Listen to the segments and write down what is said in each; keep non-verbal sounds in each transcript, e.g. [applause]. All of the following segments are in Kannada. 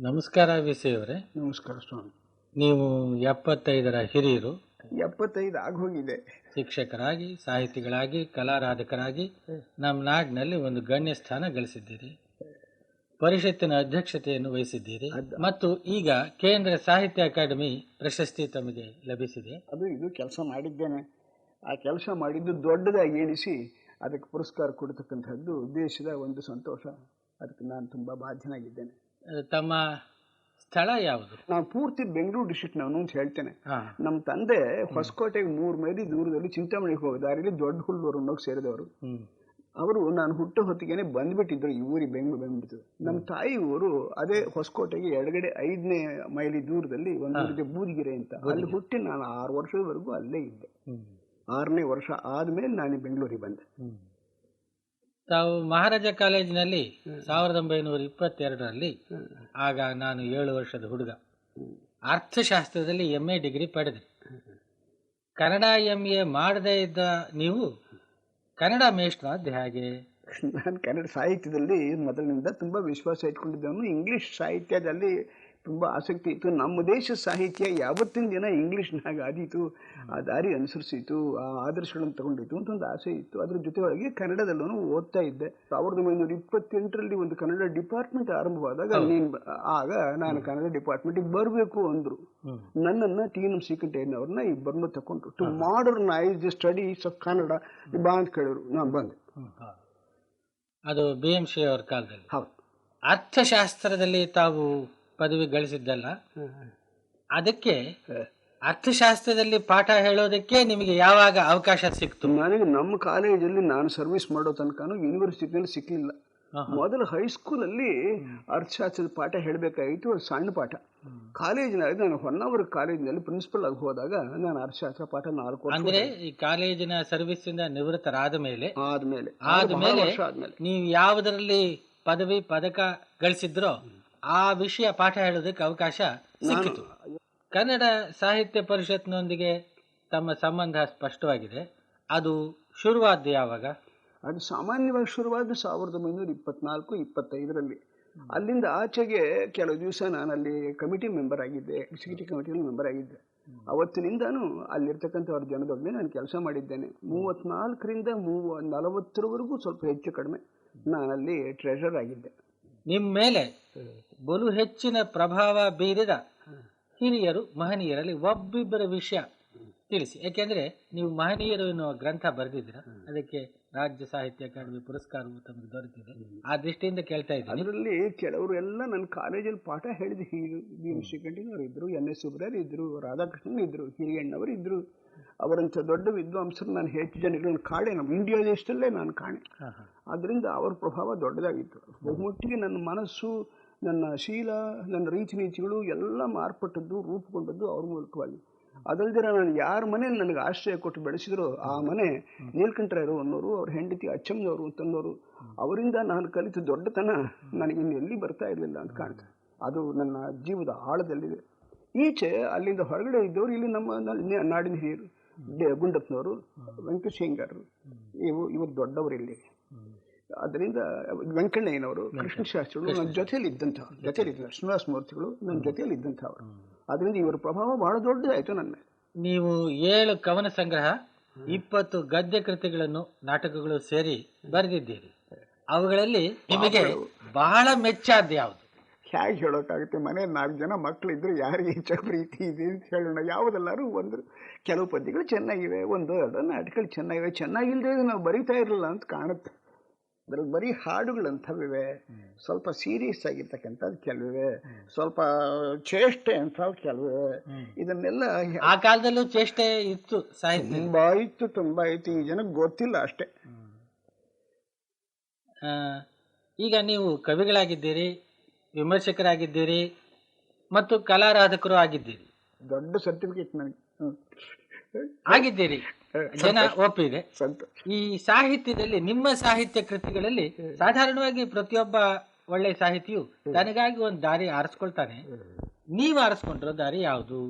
ನಮಸ್ಕಾರ ವಿಸಿ ಅವರೇ ನಮಸ್ಕಾರ ಸ್ವಾಮಿ. ನೀವು ಎಪ್ಪತ್ತೈದರ ಹಿರಿಯರು. ಎಪ್ಪತ್ತೈದು ಆಗೋಗಿದೆ. ಶಿಕ್ಷಕರಾಗಿ ಸಾಹಿತಿಗಳಾಗಿ ಕಲಾರಾಧಕರಾಗಿ ನಮ್ಮ ನಾಡಿನಲ್ಲಿ ಒಂದು ಗಣ್ಯ ಸ್ಥಾನ ಗಳಿಸಿದ್ದೀರಿ. ಪರಿಷತ್ತಿನ ಅಧ್ಯಕ್ಷತೆಯನ್ನು ವಹಿಸಿದ್ದೀರಿ. ಮತ್ತು ಈಗ ಕೇಂದ್ರ ಸಾಹಿತ್ಯ ಅಕಾಡೆಮಿ ಪ್ರಶಸ್ತಿ ತಮಗೆ ಲಭಿಸಿದೆ. ಅದು ಇದು ಕೆಲಸ ಮಾಡಿದ್ದೇನೆ. ಆ ಕೆಲಸ ಮಾಡಿದ್ದು ದೊಡ್ಡದಾಗಿ ಎಣಿಸಿ ಅದಕ್ಕೆ ಪುರಸ್ಕಾರ ಕೊಡ್ತಕ್ಕಂಥದ್ದು ದೇಶದ ಒಂದು ಸಂತೋಷ. ಅದಕ್ಕೆ ನಾನು ತುಂಬ ಬಾಧ್ಯನಾಗಿದ್ದೇನೆ. ತಮ್ಮ ಸ್ಥಳ ಯಾವುದು? ನಾನು ಪೂರ್ತಿ ಬೆಂಗಳೂರು ಡಿಸ್ಟ್ರಿಕ್ಟ್ನವನು ಅಂತ ಹೇಳ್ತೇನೆ. ನಮ್ಮ ತಂದೆ ಹೊಸಕೋಟೆಗೆ ಮೂರು ಮೈಲಿ ದೂರದಲ್ಲಿ ಚಿಂತಾಮಣಿಗೆ ಹೋಗೋ ದಾರಿಯಲ್ಲಿ ದೊಡ್ಡ ಹುಲ್ಲೂರು ಅನ್ನೋಕೆ ಸೇರಿದವರು. ಅವರು ನಾನು ಹುಟ್ಟೋ ಹೊತ್ತಿಗೆನೆ ಬಂದ್ಬಿಟ್ಟಿದ್ರು ಈ ಊರಿಗೆ ಬೆಂಗಳೂರು ಬಂದ್ಬಿಟ್ಟಿದ್ರು ನಮ್ಮ ತಾಯಿ ಊರು ಅದೇ ಹೊಸಕೋಟೆಗೆ ಎಡಗಡೆ ಐದನೇ ಮೈಲಿ ದೂರದಲ್ಲಿ ಒಂದು ಬೂದಿಗೆರೆ ಅಂತ. ಅಲ್ಲಿ ಹುಟ್ಟಿ ನಾನು ಆರು ವರ್ಷದವರೆಗೂ ಅಲ್ಲೇ ಇದ್ದೆ. ಆರನೇ ವರ್ಷ ಆದಮೇಲೆ ನಾನು ಬೆಂಗಳೂರಿಗೆ ಬಂದೆ. ತಾವು ಮಹಾರಾಜ ಕಾಲೇಜಿನಲ್ಲಿ ಸಾವಿರದ ಒಂಬೈನೂರ ಇಪ್ಪತ್ತೆರಡರಲ್ಲಿ ಆಗ ನಾನು ಏಳು ವರ್ಷದ ಹುಡುಗ. ಅರ್ಥಶಾಸ್ತ್ರದಲ್ಲಿ ಎಂ ಎ ಡಿಗ್ರಿ ಪಡೆದೆ. ಕನ್ನಡ ಎಂ ಎ ಮಾಡದೇ ಇದ್ದ ನೀವು ಕನ್ನಡ ಮೇಷ್ಟ್ರಾದ್ದು ಹಾಗೆ? [laughs] ನಾನು ಕನ್ನಡ ಸಾಹಿತ್ಯದಲ್ಲಿ ಮೊದಲಿನಿಂದ ತುಂಬ ವಿಶ್ವಾಸ ಇಟ್ಕೊಂಡಿದ್ದವನು ಇಂಗ್ಲಿಷ್ ಸಾಹಿತ್ಯದಲ್ಲಿ ತುಂಬ ಆಸಕ್ತಿ ಇತ್ತು. ನಮ್ಮ ದೇಶ ಸಾಹಿತ್ಯ ಯಾವತ್ತಿನ ದಿನ ಇಂಗ್ಲೀಷ್ನಾಗ ಆದೀತು. ಆ ದಾರಿ ಅನುಸರಿಸಿತು ಆ ಆದರ್ಶಗಳನ್ನು ತಗೊಂಡಿತ್ತು ಅಂತ ಒಂದು ಆಸೆ ಇತ್ತು. ಅದ್ರ ಒಳಗೆ ಕನ್ನಡದಲ್ಲೂ ಓದ್ತಾ ಇದ್ದೆ. ಸಾವಿರದ ಒಂಬೈನೂರ ಇಪ್ಪತ್ತೆಂಟರಲ್ಲಿ ಒಂದು ಕನ್ನಡ ಡಿಪಾರ್ಟ್ಮೆಂಟ್ ಆರಂಭವಾದಾಗ ನೀನು ಆಗ ನಾನು ಕನ್ನಡ ಡಿಪಾರ್ಟ್ಮೆಂಟಿಗೆ ಬರಬೇಕು ಅಂದರು. ನನ್ನನ್ನು ಟಿ ಎಂ ಶ್ರೀಕಂಠಯ್ಯನವ್ರನ್ನ ಇಬ್ಬರನ್ನು ತಗೊಂಡ್ರು. To modernize the studies of Kannada. ಬಾ ಅಂತ ಕೇಳಿದ್ರು. ನಾನು ಬಂದೆ. ಅದು ಬಿ ಎಂ ಶ್ರೀ ಅವರ ಕಾಲದಲ್ಲಿ. ಹೌದು. ಅರ್ಥಶಾಸ್ತ್ರದಲ್ಲಿ ತಾವು ಪದವಿ ಗಳಿಸಿದ್ದಲ್ಲ. ಅದಕ್ಕೆ ಅರ್ಥಶಾಸ್ತ್ರದಲ್ಲಿ ಪಾಠ ಹೇಳೋದಕ್ಕೆ ನಿಮಗೆ ಯಾವಾಗ ಅವಕಾಶ ಸಿಕ್ತು? ನನಗೆ ನಮ್ಮ ಕಾಲೇಜಲ್ಲಿ ನಾನು ಸರ್ವಿಸ್ ಮಾಡೋ ತನಕನೂ ಯೂನಿವರ್ಸಿಟಿಯಲ್ಲಿ ಸಿಕ್ಕಲಿಲ್ಲ. ಮೊದಲು ಹೈಸ್ಕೂಲಲ್ಲಿ ಅರ್ಥಶಾಸ್ತ್ರದ ಪಾಠ ಹೇಳಬೇಕಾಗಿತ್ತು ಒಂದು ಸಣ್ಣ ಪಾಠ. ಕಾಲೇಜಿನಲ್ಲಿ ನಾನು ಹೊನ್ನಾವರ ಕಾಲೇಜಿನಲ್ಲಿ ಪ್ರಿನ್ಸಿಪಲ್ ಆಗಿ ಹೋದಾಗ ನಾನು ಅರ್ಥಶಾಸ್ತ್ರ ಪಾಠ ನಾಲ್ಕು ಅಂದ್ರೆ ಈ ಕಾಲೇಜಿನ ಸರ್ವಿಸ್ ಇಂದ ನಿವೃತ್ತರಾದ ಮೇಲೆ ಆದ್ಮೇಲೆ ಆದ್ಮೇಲೆ ನೀವು ಯಾವುದರಲ್ಲಿ ಪದವಿ ಪದಕ ಗಳಿಸಿದ್ರೋ ಆ ವಿಷಯ ಪಾಠ ಹೇಳೋದಕ್ಕೆ ಅವಕಾಶ ಸಿಕ್ಕಿತು. ಕನ್ನಡ ಸಾಹಿತ್ಯ ಪರಿಷತ್ನೊಂದಿಗೆ ತಮ್ಮ ಸಂಬಂಧ ಸ್ಪಷ್ಟವಾಗಿದೆ. ಅದು ಶುರುವಾದ ಯಾವಾಗ? ಅದು ಸಾಮಾನ್ಯವಾಗಿ ಶುರುವಾದ ಸಾವಿರದ ಒಂಬೈನೂರ ಇಪ್ಪತ್ನಾಲ್ಕು ಇಪ್ಪತ್ತೈದರಲ್ಲಿ. ಅಲ್ಲಿಂದ ಆಚೆಗೆ ಕೆಲವು ದಿವಸ ನಾನು ಅಲ್ಲಿ ಕಮಿಟಿ ಮೆಂಬರ್ ಆಗಿದ್ದೆ ಎಕ್ಸಿಕ್ಯೂಟಿವ್ ಕಮಿಟಿಯಲ್ಲಿ ಮೆಂಬರ್ ಆಗಿದ್ದೆ. ಅವತ್ತಿನಿಂದನೂ ಅಲ್ಲಿರ್ತಕ್ಕಂಥವ್ರ ಜನದೊಡನೆ ನಾನು ಕೆಲಸ ಮಾಡಿದ್ದೇನೆ. ಮೂವತ್ನಾಲ್ಕರಿಂದ ಮೂವ ನಲವತ್ತರವರೆಗೂ ಸ್ವಲ್ಪ ಹೆಚ್ಚು ಕಡಿಮೆ ನಾನಲ್ಲಿ ಟ್ರೆಷರ್ ಆಗಿದ್ದೆ. ನಿಮ್ಮ ಮೇಲೆ ಬಲು ಹೆಚ್ಚಿನ ಪ್ರಭಾವ ಬೀರಿದ ಹಿರಿಯರು ಮಹನೀಯರಲ್ಲಿ ಒಬ್ಬಿಬ್ಬರ ವಿಷಯ ತಿಳಿಸಿ. ಯಾಕೆಂದ್ರೆ ನೀವು ಮಹನೀಯರು ಎನ್ನುವ ಗ್ರಂಥ ಬರೆದಿದ್ದೀರಾ? ಅದಕ್ಕೆ ರಾಜ್ಯ ಸಾಹಿತ್ಯ ಅಕಾಡೆಮಿ ಪುರಸ್ಕಾರವು ತಮಗೆ ದೊರೆತಿದೆ. ಆ ದೃಷ್ಟಿಯಿಂದ ಕೇಳ್ತಾ ಇದ್ದೀನಿ. ಅದರಲ್ಲಿ ಕೆಲವರು ಎಲ್ಲ ನನ್ನ ಕಾಲೇಜಲ್ಲಿ ಪಾಠ ಹೇಳಿದ. ಹೀರು ಬಿ ಶ್ರೀಕಂಠನವರು ಇದ್ದರು ಎನ್ ಎಸ್ ಸುಬ್ರರ್ ಇದ್ದರು ರಾಧಾಕೃಷ್ಣನ್ ಇದ್ದರು ಹಿರಿಯಣ್ಣವರು ಇದ್ದರು ಅವರಂಥ ದೊಡ್ಡ ವಿದ್ವಾಂಸರು ನಾನು ಹೆಚ್ಚು ಜನಗಳನ್ನು ಕಾಣೆ. ನಮ್ಮ ಇಂಡಿಯಾ ದೇಶದಲ್ಲೇ ನಾನು ಕಾಣೆ. ಅದರಿಂದ ಅವರ ಪ್ರಭಾವ ದೊಡ್ಡದಾಗಿತ್ತು. ಬಹುಮಟ್ಟಿಗೆ ನನ್ನ ಮನಸ್ಸು ನನ್ನ ಶೀಲ ನನ್ನ ರೀತಿ ನೀತಿಗಳು ಎಲ್ಲ ಮಾರ್ಪಟ್ಟದ್ದು ರೂಪುಗೊಂಡದ್ದು ಅವ್ರ ಮೂಲಕವಾಗಿ. ಅದಲ್ದಿರ ನಾನು ಯಾರ ಮನೇಲಿ ನನಗೆ ಆಶ್ರಯ ಕೊಟ್ಟು ಬೆಳೆಸಿದ್ರು ಆ ಮನೆ ನೀಲ್ಕಂಠರಾಯರು ಅನ್ನೋರು ಅವ್ರ ಹೆಂಡತಿ ಅಚ್ಚಮ್ಮನವರು ಅಂತಂದವರು ಅವರಿಂದ ನಾನು ಕಲಿತ ದೊಡ್ಡತನ ನನಗೆ ಇನ್ನು ಎಲ್ಲಿ ಬರ್ತಾ ಇರಲಿಲ್ಲ ಅಂತ ಕಾಣ್ತದೆ. ಅದು ನನ್ನ ಜೀವದ ಆಳದಲ್ಲಿದೆ. ಈಚೆ ಅಲ್ಲಿಂದ ಹೊರಗಡೆ ಇದ್ದವರು ಇಲ್ಲಿ ನಮ್ಮ ನಾಡಿನ ಹಿರಿಯರು ಗುಂಡಪ್ಪನವರು ವೆಂಕಟೇಶ್ ಹೆಂಗಾರರು ಇವು ಇವರು ದೊಡ್ಡವರು ಇಲ್ಲಿ. ಅದರಿಂದ ವೆಂಕಣ್ಣಯ್ಯನವರು ಕೃಷ್ಣಶಾಸ್ತ್ರಿಗಳು ನನ್ನ ಜೊತೆಯಲ್ಲಿ ಇದ್ದಂಥವ್ರು ಜೊತೆಯಲ್ಲಿ. ಇದ್ದ ಶ್ರೀನಿವಾಸ ಮೂರ್ತಿಗಳು ನನ್ನ ಜೊತೆಯಲ್ಲಿ ಇದ್ದಂಥವ್ರು ಅದರಿಂದ ಇವರ ಪ್ರಭಾವ ಬಹಳ ದೊಡ್ಡದಾಯಿತು ನನ್ನ ನೀವು ಏಳು ಕವನ ಸಂಗ್ರಹ ಇಪ್ಪತ್ತು ಗದ್ಯ ಕೃತಿಗಳನ್ನು ನಾಟಕಗಳು ಸೇರಿ ಬರೆದಿದ್ದೀರಿ. ಅವುಗಳಲ್ಲಿ ನಿಮಗೆ ಬಹಳ ಮೆಚ್ಚಾದ ಯಾವುದು? ಹೇಗೆ ಹೇಳೋಕ್ಕಾಗುತ್ತೆ. ಮನೆ ನಾಲ್ಕು ಜನ ಮಕ್ಕಳಿದ್ರು ಯಾರಿಗೆ ಹೆಚ್ಚು ಪ್ರೀತಿ ಇದೆ ಅಂತ ಹೇಳೋಣ. ಯಾವುದೆಲ್ಲರೂ ಒಂದು ಕೆಲವು ಪದ್ಯಗಳು ಚೆನ್ನಾಗಿವೆ ಒಂದು ಎರಡು ನಾಟಕಗಳು ಚೆನ್ನಾಗಿವೆ. ಚೆನ್ನಾಗಿಲ್ಲದೆ ನಾವು ಬರೀತಾ ಇರಲಿಲ್ಲ ಅಂತ ಕಾಣುತ್ತೆ. ಅದ್ರಲ್ಲಿ ಬರೀ ಹಾಡುಗಳಂಥವಿವೆ. ಸ್ವಲ್ಪ ಸೀರಿಯಸ್ ಆಗಿರ್ತಕ್ಕಂಥದ್ದು ಕೆಲವಿವೆ. ಸ್ವಲ್ಪ ಚೇಷ್ಟೆ ಅಂಥವು ಕೆಲವಿವೆ. ಇದನ್ನೆಲ್ಲ ಆ ಕಾಲದಲ್ಲೂ ಚೇಷ್ಟೆ ಇತ್ತು ಸಾಹಿತ್ಯ. ತುಂಬ ಇತ್ತು ತುಂಬ ಇತ್ತು. ಈ ಜನಕ್ಕೆ ಗೊತ್ತಿಲ್ಲ ಅಷ್ಟೇ. ಈಗ ನೀವು ಕವಿಗಳಾಗಿದ್ದೀರಿ ವಿಮರ್ಶಕರಾಗಿದ್ದೀರಿ ಮತ್ತು ಕಲಾರಾಧಕರು ಆಗಿದ್ದೀರಿ. ದೊಡ್ಡ ಸರ್ಟಿಫಿಕೇಟ್ ನನಗೆ. ಆಗಿದ್ದೀರಿ. ಜನ ಒಪ್ಪಿದೆ. ಈ ಸಾಹಿತ್ಯದಲ್ಲಿ ನಿಮ್ಮ ಸಾಹಿತ್ಯ ಕೃತಿಗಳಲ್ಲಿ ಸಾಧಾರಣವಾಗಿ ಪ್ರತಿಯೊಬ್ಬ ಒಳ್ಳೆ ಸಾಹಿತಿಯು ತನಗಾಗಿ ಒಂದು ದಾರಿ ಆರಿಸ್ಕೊಳ್ತಾನೆ. ನೀವು ಆರಿಸ್ಕೊಂಡಿರೋ ದಾರಿ ಯಾವುದು?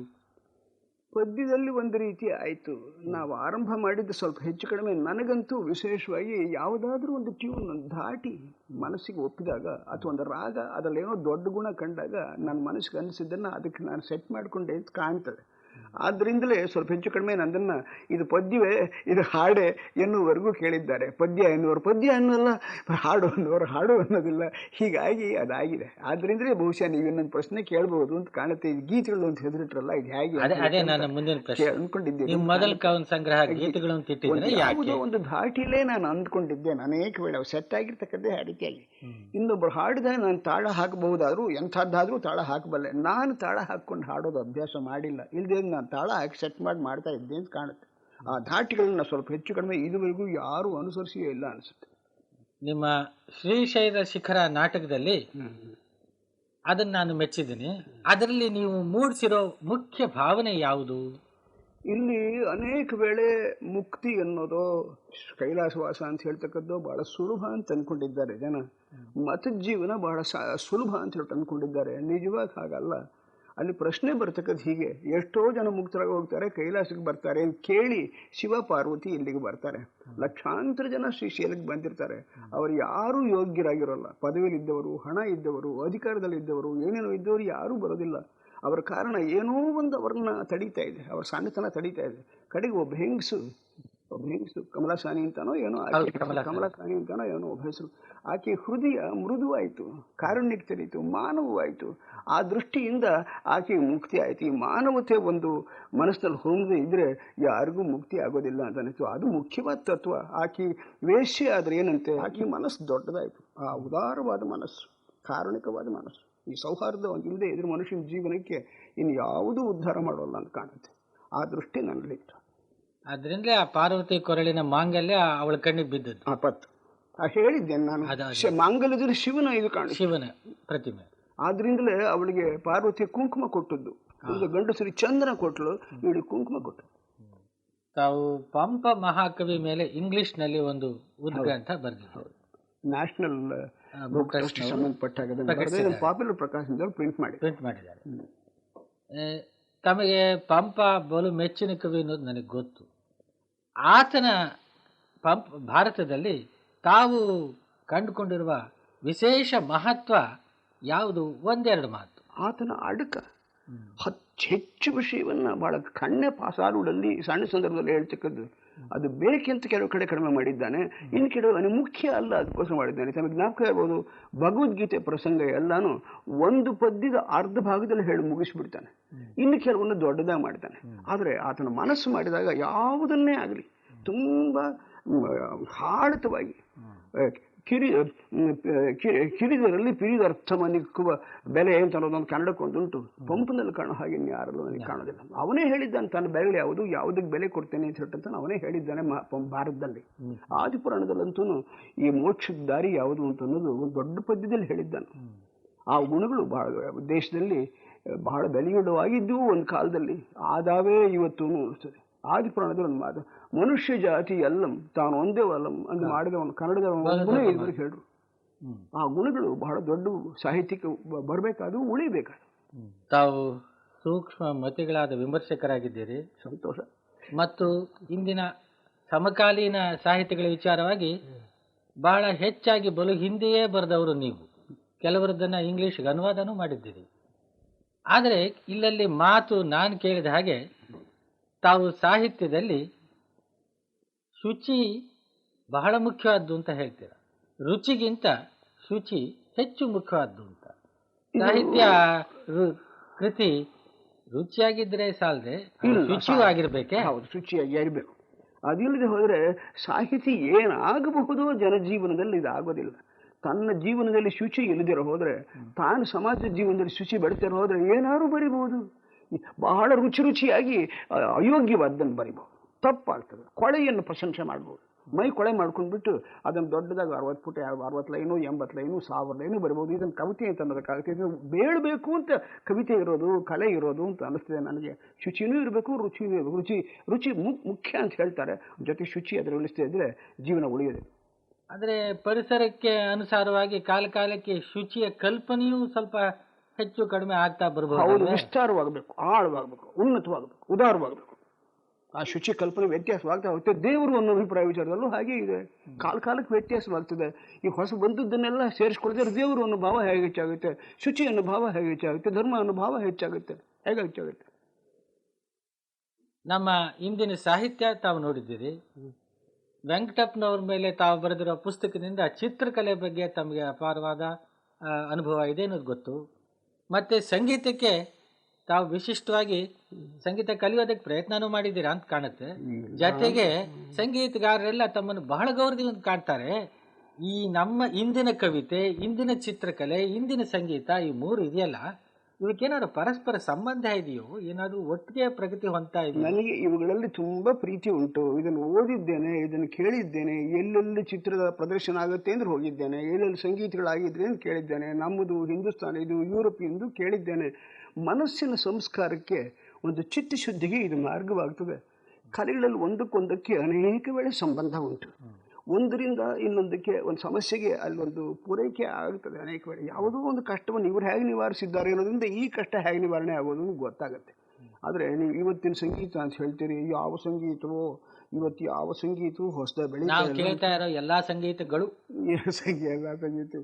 ಪದ್ಯದಲ್ಲಿ ಒಂದು ರೀತಿ ಆಯಿತು. ನಾವು ಆರಂಭ ಮಾಡಿದ್ದು ಸ್ವಲ್ಪ ಹೆಚ್ಚು ಕಡಿಮೆ. ನನಗಂತೂ ವಿಶೇಷವಾಗಿ ಯಾವುದಾದ್ರೂ ಒಂದು ಟ್ಯೂನ್ ದಾಟಿ ಮನಸ್ಸಿಗೆ ಒಪ್ಪಿದಾಗ ಅಥವಾ ಒಂದು ರಾಗ ಅದರಲ್ಲಿ ಏನೋ ದೊಡ್ಡ ಗುಣ ಕಂಡಾಗ ನನ್ನ ಮನಸ್ಸಿಗೆ ಅನಿಸಿದ್ದನ್ನು ಅದಕ್ಕೆ ನಾನು ಸೆಟ್ ಮಾಡಿಕೊಂಡೆ ಅಂತ ಕಾಣ್ತದೆ. ಆದ್ದರಿಂದಲೇ ಸ್ವಲ್ಪ ಹೆಚ್ಚು ಕಡಿಮೆ ನನ್ನನ್ನು ಇದು ಪದ್ಯವೇ ಇದು ಹಾಡೆ ಎನ್ನುವರೆಗೂ ಕೇಳಿದ್ದಾರೆ. ಪದ್ಯ ಎನ್ನುವರು ಪದ್ಯ ಅನ್ನೋಲ್ಲ ಹಾಡು ಅನ್ನೋರು ಹಾಡು ಅನ್ನೋದಿಲ್ಲ. ಹೀಗಾಗಿ ಅದಾಗಿದೆ. ಆದ್ದರಿಂದಲೇ ಬಹುಶಃ ನೀವು ಇನ್ನೊಂದು ಪ್ರಶ್ನೆ ಕೇಳಬಹುದು ಅಂತ ಕಾಣುತ್ತೆ. ಇದು ಗೀತೆಗಳು ಅಂತ ಹೆದರಿಟ್ರಲ್ಲ ಇದು ಹೇಗೆ ಅದೇ ಮುಂದಿನ ಪ್ರಶ್ನೆ. ಮೊದಲ ಕವನ ಸಂಗ್ರಹ ಗೀತೆಗಳು ಅಂತ ಯಾವುದೋ ಒಂದು ಧಾಟಿಲೇ ನಾನು ಅಂದ್ಕೊಂಡಿದ್ದೇನೆ. ಅನೇಕ ವೇಳೆ ಸೆಟ್ ಆಗಿರ್ತಕ್ಕಂಥ ಅಡಿಕೆಯಲ್ಲಿ ಇನ್ನೊಬ್ಬರು ಹಾಡಿದ್ರೆ ನಾನು ತಾಳ ಹಾಕಬಹುದಾದ್ರೂ ಎಂಥದ್ದಾದ್ರೂ ತಾಳ ಹಾಕಬಲ್ಲೆ. ನಾನು ತಾಳ ಹಾಕ್ಕೊಂಡು ಹಾಡೋದು ಅಭ್ಯಾಸ ಮಾಡಿಲ್ಲ. ಇಲ್ಲದೆ ನಾನು ತಾಳ ಹಾಕಿ ಸೆಟ್ ಮಾಡಿ ಮಾಡ್ತಾ ಇದ್ದೆ ಅಂತ ಕಾಣುತ್ತೆ. ಆ ಧಾಟಿಗಳನ್ನ ಸ್ವಲ್ಪ ಹೆಚ್ಚು ಕಡಿಮೆ ಇದುವರೆಗೂ ಯಾರೂ ಅನುಸರಿಸಿಯೇ ಇಲ್ಲ ಅನಿಸುತ್ತೆ. ನಿಮ್ಮ ಶ್ರೀಶೈಲ ಶಿಖರ ನಾಟಕದಲ್ಲಿ ಅದನ್ನು ನಾನು ಮೆಚ್ಚಿದ್ದೀನಿ. ಅದರಲ್ಲಿ ನೀವು ಮೂಡಿಸಿರೋ ಮುಖ್ಯ ಭಾವನೆ ಯಾವುದು? ಇಲ್ಲಿ ಅನೇಕ ವೇಳೆ ಮುಕ್ತಿ ಅನ್ನೋದು ಕೈಲಾಸವಾಸ ಅಂತ ಹೇಳ್ತಕ್ಕದ್ದು ಬಹಳ ಸುಲಭ ಅಂತ ಅಂದ್ಕೊಂಡಿದ್ದಾರೆ ಜನ. ಮತ ಜೀವನ ಬಹಳ ಸುಲಭ ಅಂತ ಹೇಳ್ಬಿಟ್ಟು ಅಂದ್ಕೊಂಡಿದ್ದಾರೆ ನಿಜವಾಗಿ ಹಾಗಲ್ಲ. ಅಲ್ಲಿ ಪ್ರಶ್ನೆ ಬರ್ತಕ್ಕದ್ದು ಹೀಗೆ ಎಷ್ಟೋ ಜನ ಮುಕ್ತರಾಗಿ ಹೋಗ್ತಾರೆ, ಕೈಲಾಸಕ್ಕೆ ಬರ್ತಾರೆ ಅಂತ ಕೇಳಿ ಶಿವ ಪಾರ್ವತಿ ಇಲ್ಲಿಗೆ ಬರ್ತಾರೆ. ಲಕ್ಷಾಂತರ ಜನ ಶ್ರೀಶೈಲಕ್ಕೆ ಬಂದಿರ್ತಾರೆ. ಅವರು ಯಾರೂ ಯೋಗ್ಯರಾಗಿರೋಲ್ಲ. ಪದವಿಲಿದ್ದವರು, ಹಣ ಇದ್ದವರು, ಅಧಿಕಾರದಲ್ಲಿದ್ದವರು, ಏನೇನೋ ಇದ್ದವರು ಯಾರೂ ಬರೋದಿಲ್ಲ. ಅವರ ಕಾರಣ ಏನೋ ಒಂದು ಅವ್ರನ್ನ ತಡೀತಾ ಇದೆ. ಅವ್ರ ಸಣ್ಣತನ ತಡೀತಾ ಇದೆ. ಕಡೆಗೆ ಒಬ್ಬ ಹೆಂಗಸು ಹೆಂಗಸು ಕಮಲಾಸಾನಿ ಅಂತಾನೋ ಏನೋ ಕಮಲಾಸಾನಿ. ಅಂತಾನೋ ಏನೋ ಒಬ್ಬ ಹೆಸರು. ಆಕೆ ಹೃದಯ ಮೃದುವಾಯಿತು ಕಾರುಣ್ಯಕ್ಕೆ ತೆರೀತು ಮಾನವವಾಯಿತು. ಆ ದೃಷ್ಟಿಯಿಂದ ಆಕೆ ಮುಕ್ತಿ ಆಯಿತು. ಈ ಮಾನವತೆ ಒಂದು ಮನಸ್ಸಲ್ಲಿ ಹೊಂದದೆ ಇದ್ರೆ ಯಾರಿಗೂ ಮುಕ್ತಿ ಆಗೋದಿಲ್ಲ ಅಂತ ಅನಿಸ್ತು ಅದು ಮುಖ್ಯವಾದ ತತ್ವ. ಆಕೆ ವೇಷ್ಯ ಆದ್ರೆ ಏನಂತೆ? ಆಕೆ ಮನಸ್ಸು ದೊಡ್ಡದಾಯಿತು. ಆ ಉದಾರವಾದ ಮನಸ್ಸು ಕಾರುಣಿಕವಾದ ಮನಸ್ಸು. ಈ ಸೌಹಾರ್ದ ಇಲ್ಲದೆ ಇದ್ರ ಮನುಷ್ಯನ ಜೀವನಕ್ಕೆ ಇನ್ನು ಯಾವುದೂ ಉದ್ಧಾರ ಮಾಡೋಲ್ಲ ಅಂತ ಕಾಣುತ್ತೆ. ಆ ದೃಷ್ಟಿ ನನ್ನಲ್ಲಿತ್ತು ಅದರಿಂದಲೇ ಆ ಪಾರ್ವತಿ ಕೊರಳಿನ ಮಾಂಗಲ್ಯ ಅವಳ ಕಣ್ಣಿಗೆ ಬಿದ್ದದ್ದು. ಆ ಹೇಳಿದ್ದೇನೆ ನಾನು. ಮಾಂಗಲ್ಯದಲ್ಲಿ ಶಿವನ ಇದು ಕಾಣ ಶಿವನ ಪ್ರತಿಮೆ. ಆದ್ರಿಂದಲೇ ಅವಳಿಗೆ ಪಾರ್ವತಿ ಕುಂಕುಮ ಕೊಟ್ಟದ್ದು. ಒಂದು ಗಂಡಸರಿ ಚಂದನ ಕೊಟ್ಟಳು ಇವಳಿಗೆ ಕುಂಕುಮ ಕೊಟ್ಟು ತಾವು ಪಂಪ ಮಹಾಕವಿ ಮೇಲೆ ಇಂಗ್ಲಿಷ್ನಲ್ಲಿ ಒಂದು ಉದ್ಗ್ರಂಥ ಬರೆದಿದ್ದರು ನ್ಯಾಷನಲ್ ಬುಕ್ ಸಂಬಂಧಪಟ್ಟ ಪಾಪ್ಯುಲರ್ ಪ್ರಕಾಶನದಲ್ಲಿ ಪ್ರಿಂಟ್ ಮಾಡಿ ಪ್ರಿಂಟ್ ಮಾಡಿದ್ದಾರೆ. ತಮಗೆ ಪಂಪ ಬಲು ಮೆಚ್ಚಿನ ಕವಿ ಅನ್ನೋದು ನನಗೆ ಗೊತ್ತು. ಆತನ ಪಂಪ್ ಭಾರತದಲ್ಲಿ ತಾವು ಕಂಡುಕೊಂಡಿರುವ ವಿಶೇಷ ಮಹತ್ವ ಯಾವುದು? ಒಂದೆರಡು ಮಾತು. ಆತನ ಅಡಕ. ಹೆಚ್ಚು ವಿಷಯವನ್ನು ಬಹಳ ಕಣ್ಣೆ ಪಾಸಾರುಗಳಲ್ಲಿ ಸಣ್ಣ ಸಂದರ್ಭದಲ್ಲಿ ಹೇಳ್ತಕ್ಕದ್ದು ಅದು ಬೇಕೆಂತ ಕೆಲವು ಕಡೆ ಕಡಿಮೆ ಮಾಡಿದ್ದಾನೆ ಇನ್ನು ಕೆಲವು ಮುಖ್ಯ ಅಲ್ಲ ಅದಕ್ಕೋಸ್ಕರ ಮಾಡಿದ್ದಾನೆ ತಮಗೆ ಜ್ಞಾಪಕ ಇರ್ಬೋದು ಭಗವದ್ಗೀತೆ ಪ್ರಸಂಗ ಎಲ್ಲಾನು ಒಂದು ಪದ್ಯದ ಅರ್ಧ ಭಾಗದಲ್ಲಿ ಹೇಳಿ ಮುಗಿಸ್ಬಿಡ್ತಾನೆ ಇನ್ನು ಕೆಲವನ್ನು ದೊಡ್ಡದಾಗಿ ಮಾಡ್ತಾನೆ ಆದರೆ ಆತನ ಮನಸ್ಸು ಮಾಡಿದಾಗ ಯಾವುದನ್ನೇ ಆಗಲಿ ತುಂಬ ಹಾಳತವಾಗಿ ಕಿರಿ ಕಿರಿದರಲ್ಲಿ ಪಿರಿದ ಅರ್ಥಮ ನಿಕ್ಕುವ ಬೆಲೆ ಅಂತ ಅನ್ನೋದೊಂದು ಕನ್ನಡಕ್ಕೊಂದುಂಟು ಪಂಪನಲ್ಲಿ ಕಾಣೋ ಹಾಗೆ ಯಾರಲ್ಲೂ ನನಗೆ ಕಾಣೋದಿಲ್ಲ. ಅವನೇ ಹೇಳಿದ್ದಾನೆ ತನ್ನ ಬೆಲೆ ಯಾವುದು ಯಾವುದಕ್ಕೆ ಬೆಲೆ ಕೊಡ್ತೇನೆ ಅಂತ ಹೇಳ್ತಂತ ಅವನೇ ಹೇಳಿದ್ದಾನೆ ಭಾರತದಲ್ಲಿ. ಆದಿ ಆದಿಪುರಾಣದಲ್ಲಂತೂ ಈ ಮೋಕ್ಷದ ದಾರಿ ಯಾವುದು ಅಂತ ಅನ್ನೋದು ಒಂದು ದೊಡ್ಡ ಪದ್ಯದಲ್ಲಿ ಹೇಳಿದ್ದಾನೆ. ಆ ಗುಣಗಳು ಬಹಳ ದೇಶದಲ್ಲಿ ಬಹಳ ಬೆಲೆಯುಳ್ಳವಾಗಿದ್ದವು ಒಂದು ಕಾಲದಲ್ಲಿ. ಆದಾವೇ ಇವತ್ತು ಅನಿಸ್ತದೆ ಆದಿಪುರಾಣದಲ್ಲಿ ಒಂದು ಮಾತು ಮನುಷ್ಯ ಜಾತಿ ಎಲ್ಲಂ ತಾನು ಒಂದೇ ಅಲ್ಲಂ ಅಂತ ಮಾಡಿದವನು ಕನ್ನಡದ ಒಂದು ಗುಣ ಇದುವರೆಗೆ ಹೇಳ್ರು. ಆ ಗುಣಗಳು ಬಹಳ ದೊಡ್ಡ ಸಾಹಿತ್ಯಕ್ಕೆ ಬ- ಉಳಿಬೇಕಾದ್ರು ತಾವು ಸೂಕ್ಷ್ಮ ಮತಿಗಳಾದ ವಿಮರ್ಶಕರಾಗಿದ್ದೀರಿ. ಸಂತೋಷ. ಮತ್ತು ಇಂದಿನ ಸಮಕಾಲೀನ ಸಾಹಿತ್ಯಗಳ ವಿಚಾರವಾಗಿ ಬಹಳ ಹೆಚ್ಚಾಗಿ ಬಲು ಹಿಂದೆಯೇ ಬರೆದವರು ನೀವು. ಕೆಲವರದ್ದನ್ನ ಇಂಗ್ಲೀಷ್ಗೆ ಅನುವಾದನೂ ಮಾಡಿದ್ದೀರಿ. ಆದರೆ ಇಲ್ಲಲ್ಲಿ ಮಾತು ನಾನು ಕೇಳಿದ ಹಾಗೆ ತಾವು ಸಾಹಿತ್ಯದಲ್ಲಿ ಶುಚಿ ಬಹಳ ಮುಖ್ಯವಾದ್ದು ಅಂತ ಹೇಳ್ತೀರ. ರುಚಿಗಿಂತ ಶುಚಿ ಹೆಚ್ಚು ಮುಖ್ಯವಾದ್ದು ಅಂತ. ಸಾಹಿತ್ಯ ಕೃತಿ ರುಚಿಯಾಗಿದ್ರೆ ಸಾಲದೆ ಶುಚಿಯೂ ಆಗಿರ್ಬೇಕೆ? ಹೌದು ಶುಚಿಯಾಗಿ ಇರಬೇಕು ಅದಿಲ್ಲದೆ ಹೋದರೆ ಸಾಹಿತಿ ಏನಾಗಬಹುದು ಜನಜೀವನದಲ್ಲಿ ಇದು ಆಗೋದಿಲ್ಲ ತನ್ನ ಜೀವನದಲ್ಲಿ ಶುಚಿ ಇಲ್ಲದಿರೋ ಹೋದರೆ ತಾನು ಸಮಾಜದ ಜೀವನದಲ್ಲಿ ಶುಚಿ ಬೆಳೆತಿರೋ ಹೋದರೆ ಏನಾದ್ರು ಬರಿಬಹುದು ಬಹಳ ರುಚಿ ರುಚಿಯಾಗಿ ಅಯೋಗ್ಯವಾದ್ದನ್ನು ಬರಿಬಹುದು. ತಪ್ಪಾಗ್ತದೆ. ಕೊಳೆಯನ್ನು ಪ್ರಶಂಸೆ ಮಾಡ್ಬೋದು. ಮೈ ಕೊಳೆ ಮಾಡ್ಕೊಂಡ್ಬಿಟ್ಟು ಅದನ್ನು ದೊಡ್ಡದಾಗಿ ಅರವತ್ತು ಪುಟ, ಅರವತ್ತು ಲೈನು, ಎಂಬತ್ತು ಲೈನು, ಸಾವಿರ ಲೈನು ಬರಿಬೋದು ಇದನ್ನು ಕವಿತೆ ಅಂತ ಅನ್ನೋದಕ್ಕಾಗುತ್ತೆ ಇದು ಬೇಳಬೇಕು ಅಂತ ಕವಿತೆ ಇರೋದು, ಕಲೆ ಇರೋದು ಅಂತ ಅನಿಸ್ತದೆ ನನಗೆ. ಶುಚಿನೂ ಇರಬೇಕು, ರುಚಿನೂ ಇರಬೇಕು. ರುಚಿ ರುಚಿ ಮುಖ್ಯ ಅಂತ ಹೇಳ್ತಾರೆ. ಜೊತೆ ಶುಚಿ ಅದರ ಉಳಿಸ್ತಾ ಇದ್ದರೆ ಜೀವನ ಉಳಿಯೋದು ಆದರೆ ಪರಿಸರಕ್ಕೆ ಅನುಸಾರವಾಗಿ ಕಾಲ ಕಾಲಕ್ಕೆ ಶುಚಿಯ ಕಲ್ಪನೆಯೂ ಸ್ವಲ್ಪ ಹೆಚ್ಚು ಕಡಿಮೆ ಆಗ್ತಾ ಹೌದು ಬರಬಹುದು ವಿಸ್ತಾರವಾಗಬೇಕು ಆಳವಾಗಬೇಕು ಉನ್ನತವಾಗಬೇಕು ಉದಾರವಾಗಬೇಕು. ಆ ಶುಚಿ ಕಲ್ಪನೆ ವ್ಯತ್ಯಾಸವಾಗ್ತಾ ಹೋಗುತ್ತೆ ದೇವರು ಅನ್ನೋ ಅಭಿಪ್ರಾಯ ವಿಚಾರದಲ್ಲೂ ಹಾಗೆ ಇದೆ. ಕಾಲ ಕಾಲಕ್ಕೆ ವ್ಯತ್ಯಾಸವಾಗ್ತದೆ. ಈ ಹೊಸ ಬಂದದ್ದನ್ನೆಲ್ಲ ಸೇರಿಸ್ಕೊಳ್ತಾರೆ ದೇವರು ಅನ್ನೋ ಭಾವ ಹೇಗೆ ಹೆಚ್ಚಾಗುತ್ತೆ? ಶುಚಿ ಅನ್ನೋ ಭಾವ ಹೇಗೆ ಹೆಚ್ಚಾಗುತ್ತೆ? ಧರ್ಮ ಅನ್ನೋ ಭಾವ ಹೆಚ್ಚಾಗುತ್ತೆ? ಹೇಗೆ ಹೆಚ್ಚಾಗುತ್ತೆ? ನಮ್ಮ ಇಂದಿನ ಸಾಹಿತ್ಯ ತಾವು ನೋಡಿದ್ದೀರಿ. ವೆಂಕಟಪ್ಪನವ್ರ ಮೇಲೆ ತಾವು ಬರೆದಿರೋ ಪುಸ್ತಕದಿಂದ ಚಿತ್ರಕಲೆ ಬಗ್ಗೆ ತಮಗೆ ಅಪಾರವಾದ ಅನುಭವ ಇದೆ ಅನ್ನೋದು ಗೊತ್ತು. ಮತ್ತೆ ಸಂಗೀತಕ್ಕೆ ತಾವು ವಿಶಿಷ್ಟವಾಗಿ ಸಂಗೀತ ಕಲಿಯೋದಕ್ಕೆ ಪ್ರಯತ್ನನೂ ಮಾಡಿದ್ದೀರಾ ಅಂತ ಕಾಣುತ್ತೆ. ಜೊತೆಗೆ ಸಂಗೀತಗಾರರೆಲ್ಲ ತಮ್ಮನ್ನು ಬಹಳ ಗೌರವದಿಂದ ಕಾಣ್ತಾರೆ. ಈ ನಮ್ಮ ಇಂದಿನ ಕವಿತೆ, ಇಂದಿನ ಚಿತ್ರಕಲೆ, ಇಂದಿನ ಸಂಗೀತ ಈ ಮೂರು ಇದೆಯಲ್ಲ ಇವಕ್ಕೇನಾದ್ರು ಪರಸ್ಪರ ಸಂಬಂಧ ಇದೆಯೋ? ಏನಾದರೂ ಒಟ್ಟಿಗೆ ಪ್ರಗತಿ ಹೊಂದ್ತಾ ಇದೆ ನನಗೆ ಇವುಗಳಲ್ಲಿ ತುಂಬಾ ಪ್ರೀತಿ ಉಂಟು. ಇದನ್ನು ಓದಿದ್ದೇನೆ ಇದನ್ನು ಕೇಳಿದ್ದೇನೆ. ಎಲ್ಲೆಲ್ಲಿ ಚಿತ್ರದ ಪ್ರದರ್ಶನ ಆಗುತ್ತೆ ಅಂದ್ರೆ ಹೋಗಿದ್ದೇನೆ. ಎಲ್ಲೆಲ್ಲಿ ಸಂಗೀತಗಳಾಗಿದ್ರೆ ಅಂತ ಕೇಳಿದ್ದೇನೆ. ನಮ್ಮದು ಹಿಂದೂಸ್ತಾನ ಇದು ಯುರೋಪ್ ಎಂದು ಕೇಳಿದ್ದೇನೆ. ಮನಸ್ಸಿನ ಸಂಸ್ಕಾರಕ್ಕೆ ಒಂದು ಚಿತ್ತ ಶುದ್ಧಿಗೆ ಇದು ಮಾರ್ಗವಾಗ್ತದೆ. ಕಲೆಗಳಲ್ಲಿ ಒಂದಕ್ಕೊಂದಕ್ಕೆ ಅನೇಕ ವೇಳೆ ಸಂಬಂಧ ಉಂಟು. ಒಂದರಿಂದ ಇನ್ನೊಂದಕ್ಕೆ ಒಂದು ಸಮಸ್ಯೆಗೆ ಅಲ್ಲೊಂದು ಪೂರೈಕೆ ಆಗ್ತದೆ ಅನೇಕ ವೇಳೆ. ಯಾವುದೋ ಒಂದು ಕಷ್ಟವನ್ನು ಇವರು ಹೇಗೆ ನಿವಾರಿಸಿದ್ದಾರೆ ಅನ್ನೋದರಿಂದ ಈ ಕಷ್ಟ ಹೇಗೆ ನಿವಾರಣೆ ಆಗೋದು ಗೊತ್ತಾಗುತ್ತೆ. ಆದರೆ ನೀವು ಇವತ್ತಿನ ಸಂಗೀತ ಅಂತ ಹೇಳ್ತೀರಿ ಯಾವ ಸಂಗೀತವೋ ಇವತ್ತು ಯಾವ ಸಂಗೀತವೂ ಹೊಸದ ಇಲ್ಲ. ಕೇಳ್ತಾ ಇರೋ ಎಲ್ಲ ಸಂಗೀತಗಳು [laughs] ಎಲ್ಲ ಸಂಗೀತ.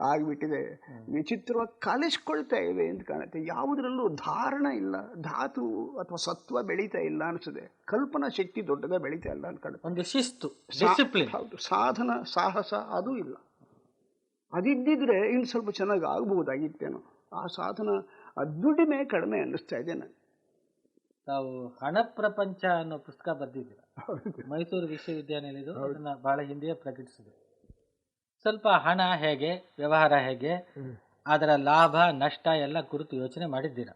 ಆಗಿಬಿಟ್ಟಿದೆ. ವಿಚಿತ್ರವಾಗಿ ಕಲಿಸ್ಕೊಳ್ತಾ ಇವೆ ಅಂತ ಕಾಣುತ್ತೆ. ಯಾವುದರಲ್ಲೂ ಧಾರಣ ಇಲ್ಲ. ಧಾತು ಅಥವಾ ಸತ್ವ ಬೆಳೀತಾ ಇಲ್ಲ ಅನಿಸುತ್ತೆ. ಕಲ್ಪನಾ ಶಕ್ತಿ ದೊಡ್ಡದ ಬೆಳೀತಾ ಇಲ್ಲ ಅಂತ ಕಾಣುತ್ತೆ. ಒಂದು ಶಿಸ್ತು ಡಿಸಿಪ್ಲಿನ್. ಹೌದು ಸಾಧನ ಸಾಹಸ ಅದು ಇಲ್ಲ. ಅದಿದ್ದಿದ್ರೆ ಇನ್ನು ಸ್ವಲ್ಪ ಚೆನ್ನಾಗಿ ಆಗ್ಬಹುದಾಗಿತ್ತೇನೋ ಆ ಸಾಧನ ದುಡಿಮೆ ಕಡಿಮೆ ಅನ್ನಿಸ್ತಾ ಇದೆ ನಾನು ತಾವು ಹಣ ಪ್ರಪಂಚ ಅನ್ನೋ ಪುಸ್ತಕ ಬರೆದಿದ್ದೀರ? ಮೈಸೂರು ವಿಶ್ವವಿದ್ಯಾನಿಲಯದು ಅದನ್ನ ಬಹಳ ಹಿಂದೆಯೇ ಪ್ರಕಟಿಸಿದೆ ಸ್ವಲ್ಪ ಹಣ ಹೇಗೆ ವ್ಯವಹಾರ ಹೇಗೆ ಅದರ ಲಾಭ ನಷ್ಟ ಎಲ್ಲ ಕುರಿತು ಯೋಚನೆ ಮಾಡಿದ್ದೀರ.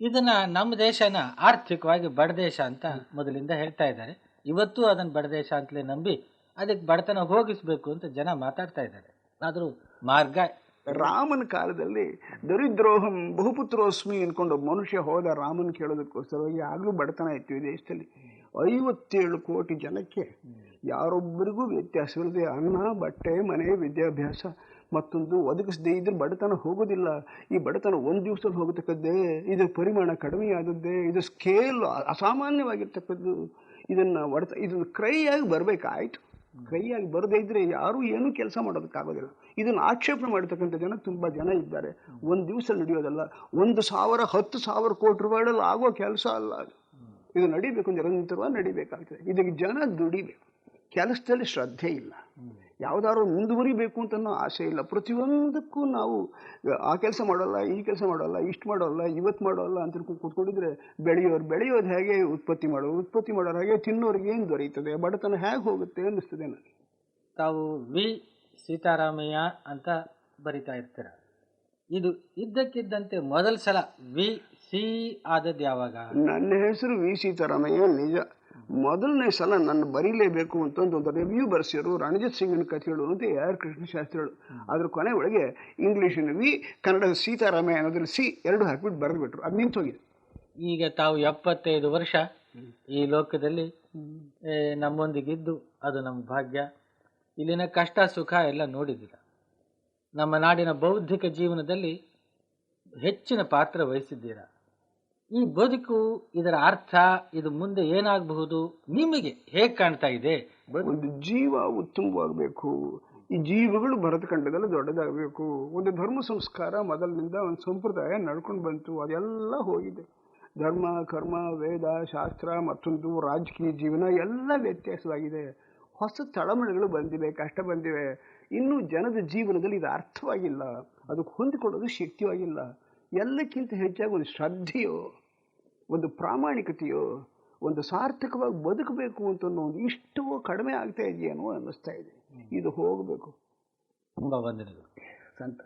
ಇದನ್ನ ನಮ್ಮ ದೇಶನ ಆರ್ಥಿಕವಾಗಿ ಬಡದೇಶ ಅಂತ ಮೊದಲಿಂದ ಹೇಳ್ತಾ ಇದ್ದಾರೆ. ಇವತ್ತು ಅದನ್ನ ಬಡದೇಶ ಅಂತಲೇ ನಂಬಿ ಅದಕ್ಕೆ ಬಡತನ ಹೋಗಿಸ್ಬೇಕು ಅಂತ ಜನ ಮಾತಾಡ್ತಾ ಇದ್ದಾರೆ. ಆದರೂ ಮಾರ್ಗ ರಾಮನ ಕಾಲದಲ್ಲಿ ದರಿದ್ರೋಹಂ ಬಹುಪುತ್ರೋಸ್ಮಿ ಅನ್ಕೊಂಡು ಮನುಷ್ಯ ಹೋದ ರಾಮನ್ ಕೇಳೋದಕ್ಕೋಸ್ಕರವಾಗಿ ಆಗಲೂ ಬಡತನ ಇತ್ತು ಈ ದೇಶದಲ್ಲಿ. ಐವತ್ತೇಳು ಕೋಟಿ ಜನಕ್ಕೆ ಯಾರೊಬ್ಬರಿಗೂ ವ್ಯತ್ಯಾಸವಿಲ್ಲದೆ ಅನ್ನ, ಬಟ್ಟೆ, ಮನೆ, ವಿದ್ಯಾಭ್ಯಾಸ ಮತ್ತೊಂದು ಒದಗಿಸದೇ ಇದ್ರೆ ಬಡತನ ಹೋಗೋದಿಲ್ಲ. ಈ ಬಡತನ ಒಂದು ದಿವಸದಲ್ಲಿ ಹೋಗತಕ್ಕದ್ದೇ, ಇದರ ಪರಿಮಾಣ ಕಡಿಮೆಯಾದದ್ದೇ ಇದು ಸ್ಕೇಲ್ ಅಸಾಮಾನ್ಯವಾಗಿರ್ತಕ್ಕದ್ದು. ಇದನ್ನು ಒಡತ, ಇದನ್ನು ಕ್ರೈಯಾಗಿ ಬರಬೇಕಾಯ್ತು. ಕೈಯಾಗಿ ಬರದೇ ಇದ್ರೆ ಯಾರೂ ಏನೂ ಕೆಲಸ ಮಾಡೋದಕ್ಕಾಗೋದಿಲ್ಲ. ಇದನ್ನು ಆಕ್ಷೇಪಣೆ ಮಾಡತಕ್ಕಂಥ ಜನ ತುಂಬ ಜನ ಇದ್ದಾರೆ. ಒಂದು ದಿವಸ ನಡೆಯೋದಲ್ಲ. ಒಂದು ಸಾವಿರ, ಹತ್ತು ಸಾವಿರ ಕೋಟಿ ರೂಪಾಯಿಗಳಲ್ಲಿ ಆಗೋ ಕೆಲಸ ಅಲ್ಲ ಅದು. ಇದು ನಡಿಬೇಕು ನಿರಂತರವಾಗಿ ನಡಿಬೇಕಾಗ್ತದೆ. ಇದಕ್ಕೆ ಜನ ದುಡಿಬೇಕು. ಕೆಲಸದಲ್ಲಿ ಶ್ರದ್ಧೆ ಇಲ್ಲ. ಯಾವುದಾದ್ರು ಮುಂದುವರಿಬೇಕು ಅಂತ ಆಸೆ ಇಲ್ಲ. ಪ್ರತಿಯೊಂದಕ್ಕೂ ನಾವು, ಆ ಕೆಲಸ ಮಾಡೋಲ್ಲ, ಈ ಕೆಲಸ ಮಾಡೋಲ್ಲ, ಇಷ್ಟು ಮಾಡೋಲ್ಲ, ಇವತ್ತು ಮಾಡೋಲ್ಲ ಅಂತ ಕೂತ್ಕೊಂಡಿದ್ರೆ ಬೆಳೆಯೋರು, ಬೆಳೆಯೋದು ಹೇಗೆ ಉತ್ಪತ್ತಿ ಮಾಡೋರು ಉತ್ಪತ್ತಿ ಮಾಡೋರು ಹಾಗೆ ತಿನ್ನೋರಿಗೆ ಏನು ದೊರೆಯುತ್ತದೆ? ಬಡತನ ಹೇಗೆ ಹೋಗುತ್ತೆ ಅನ್ನಿಸ್ತದೆ ನನಗೆ. ತಾವು ವಿ. ಸೀತಾರಾಮಯ್ಯ ಅಂತ ಬರಿತಾ ಇರ್ತೀರ. ಇದು ಇದ್ದಕ್ಕಿದ್ದಂತೆ ಮೊದಲ ಸಲ ವಿ. ಸಿ ಆದದ್ದು ಯಾವಾಗ? ನನ್ನ ಹೆಸರು ವಿ ಸೀತಾರಾಮಯ್ಯ ನಿಜ. ಮೊದಲನೇ ಸಲ ನನ್ನ ಬರೀಲೇಬೇಕು ಅಂತ ಒಂದು ರಿವ್ಯೂ ಬರ್ಸಿರು ರಣಜಿತ್ ಸಿಂಗನ ಕಥೆಗಳು ಅಂತ ಎ ಆರ್ ಕೃಷ್ಣಶಾಸ್ತ್ರಿಗಳು. ಅದ್ರ ಕೊನೆ ಒಳಗೆ ಇಂಗ್ಲೀಷಿನ ವಿ ಕನ್ನಡದ ಸೀತಾರಾಮಯ್ಯ ಅನ್ನೋದ್ರಲ್ಲಿ ಸಿ ಎರಡು ಹಾಕ್ಬಿಟ್ಟು ಬರೆದ್ಬಿಟ್ರು. ಅದು ನಿಂತೋಗಿದೆ. ಈಗ ತಾವು ಎಪ್ಪತ್ತೈದು ವರ್ಷ ಈ ಲೋಕದಲ್ಲಿ ಏ, ನಮ್ಮೊಂದಿಗಿದ್ದು ಅದು ನಮ್ಮ ಭಾಗ್ಯ. ಇಲ್ಲಿನ ಕಷ್ಟ ಸುಖ ಎಲ್ಲ ನೋಡಿದ್ದೀರ. ನಮ್ಮ ನಾಡಿನ ಬೌದ್ಧಿಕ ಜೀವನದಲ್ಲಿ ಹೆಚ್ಚಿನ ಪಾತ್ರ ವಹಿಸಿದ್ದೀರ. ಈ ಬದುಕು ಇದರ ಅರ್ಥ, ಇದು ಮುಂದೆ ಏನಾಗಬಹುದು? ನಿಮಗೆ ಹೇಗೆ ಕಾಣ್ತಾ ಇದೆ? ಒಂದು ಜೀವ ಉತ್ತಮವಾಗಬೇಕು ಈ ಜೀವಗಳು ಭರತಖಂಡದಲ್ಲಿ ದೊಡ್ಡದಾಗಬೇಕು. ಒಂದು ಧರ್ಮ ಸಂಸ್ಕಾರ ಮೊದಲಿನಿಂದ ಒಂದು ಸಂಪ್ರದಾಯ ನಡ್ಕೊಂಡು ಬಂತು. ಅದೆಲ್ಲ ಹೋಗಿದೆ. ಧರ್ಮ, ಕರ್ಮ, ವೇದ, ಶಾಸ್ತ್ರ ಮತ್ತೊಂದು ರಾಜಕೀಯ ಜೀವನ ಎಲ್ಲ ವ್ಯತ್ಯಾಸವಾಗಿದೆ. ಹೊಸ ತಳಮಳೆಗಳು ಬಂದಿವೆ, ಕಷ್ಟ ಬಂದಿವೆ. ಇನ್ನೂ ಜನದ ಜೀವನದಲ್ಲಿ ಇದು ಅರ್ಥವಾಗಿಲ್ಲ. ಅದಕ್ಕೆ ಹೊಂದಿಕೊಳ್ಳೋದು ಶಕ್ತಿವಾಗಿಲ್ಲ. ಎಲ್ಲಕ್ಕಿಂತ ಹೆಚ್ಚಾಗಿ ಒಂದು ಶ್ರದ್ಧೆಯೋ ಒಂದು ಪ್ರಾಮಾಣಿಕತೆಯೋ ಒಂದು ಸಾರ್ಥಕವಾಗಿ ಬದುಕಬೇಕು ಅಂತ ಒಂದು ಇಷ್ಟವೋ ಕಡಿಮೆ ಆಗ್ತಾ ಇದೆಯೇನೋ ಅನ್ನಿಸ್ತಾ ಇದೆ. ಇದು ಹೋಗಬೇಕು. ತುಂಬ ಬಂದಿರೋದು. ಸಂತ